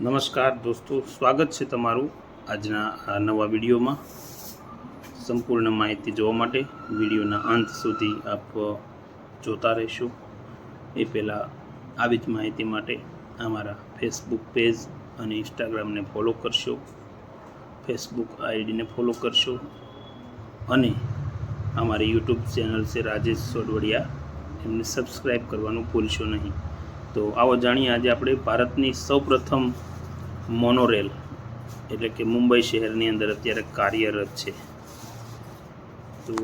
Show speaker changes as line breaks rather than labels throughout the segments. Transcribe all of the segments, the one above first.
નમસ્કાર દોસ્તો, સ્વાગત છે તમારું આજના આ નવા વિડીયોમાં. સંપૂર્ણ માહિતી જોવા માટે વિડીયોના અંત સુધી આપ જોતા રહેશો. એ પહેલાં આવી જ માહિતી માટે અમારા ફેસબુક પેજ અને ઇન્સ્ટાગ્રામને ફોલો કરશો. ફેસબુક આઈડીને ફોલો કરશો. અને અમારી યુટ્યુબ ચેનલ છે રાજેશ સોડવડિયા એમને સબસ્ક્રાઈબ કરવાનું ભૂલશો નહીં. તો આવો જાણીએ આજે આપણે ભારતની સૌપ્રથમ મોનોરેલ, એટલે કે મુંબઈ શહેરની અંદર અત્યારે કાર્યરત છે. તો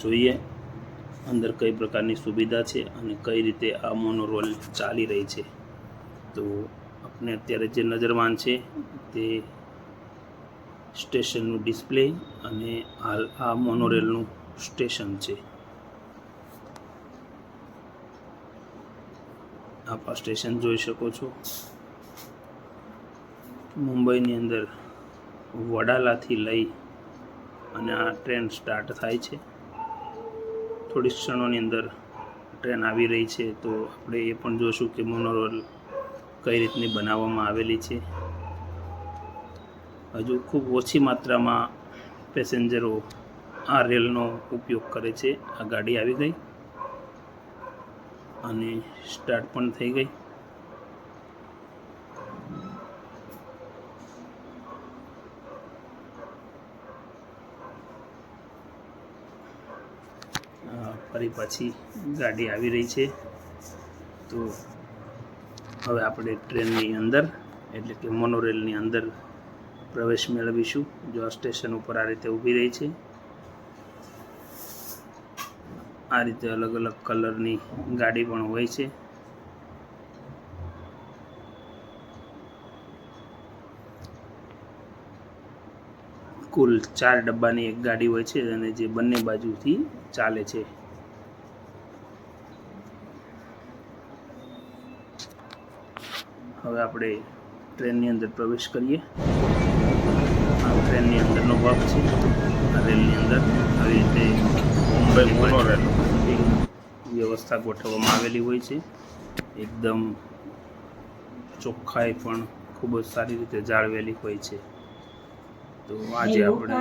જોઈએ અંદર કઈ પ્રકારની સુવિધા છે અને કઈ રીતે આ મોનોરેલ ચાલી રહી છે. તો આપણે અત્યારે જે નજરમાન છે તે સ્ટેશનનું ડિસ્પ્લે અને હાલ આ મોનોરેલનું સ્ટેશન છે. આપ સ્ટેશન જોઈ શકો છો. મુંબઈની અંદર વડાલાથી લઈ અને આ ટ્રેન સ્ટાર્ટ થાય છે. થોડી ક્ષણોની અંદર ટ્રેન આવી રહી છે તો આપણે એ પણ જોશું કે મોનોરોલ કઈ રીતની બનાવવામાં આવેલી છે. હજુ ખૂબ ઓછી માત્રામાં પેસેન્જરો આ રેલનો ઉપયોગ કરે છે. આ ગાડી આવી ગઈ. અને સ્ટાર્ટ પણ થઈ ગઈ. ફરી પાછી ગાડી આવી રહી છે. તો હવે આપણે ટ્રેનની અંદર, એટલે કે મોનોરેલની અંદર પ્રવેશ મેળવીશું. જો આ સ્ટેશન ઉપર આ રીતે ઊભી રહી છે. આ રીતે અલગ અલગ કલરની ગાડી પણ હોય છે. કુલ ચાર ડબ્બાની એક ગાડી હોય છે અને જે બંને બાજુથી ચાલે છે. હવે આપણે ટ્રેનની અંદર પ્રવેશ કરીએ. આ ટ્રેનની અંદરનો ભાગ છે. રેલની અંદર આવી રીતે
મુંબઈ મોનોરેલ
વ્યવસ્થા ગોઠવવામાં આવેલી હોય છે. એકદમ ચોખ્ખાઈ પણ ખૂબ જ સારી રીતે જાળવેલી હોય છે. તો આજે આપણે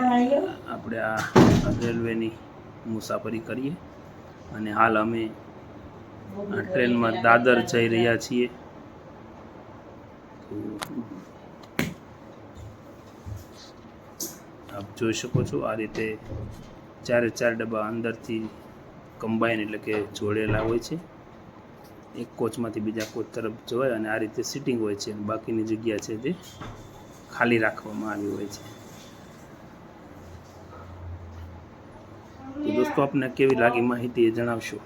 આપણે આ રેલવેની મુસાફરી કરીએ અને હાલ અમે આ ટ્રેનમાં દાદર જઈ રહ્યા છીએ. આપ જોઈ શકો છો આ રીતે ચારે ચાર ડબ્બા અંદરથી કમ્બાઈન એટલે કે જોડેલા હોય છે. એક કોચમાંથી બીજા કોચ તરફ જવાય અને આ રીતે સિટિંગ હોય છે અને બાકીની જગ્યા છે તે ખાલી રાખવામાં આવી હોય છે. તો દોસ્તો, આપને કેવી લાગી માહિતી એ જણાવશો?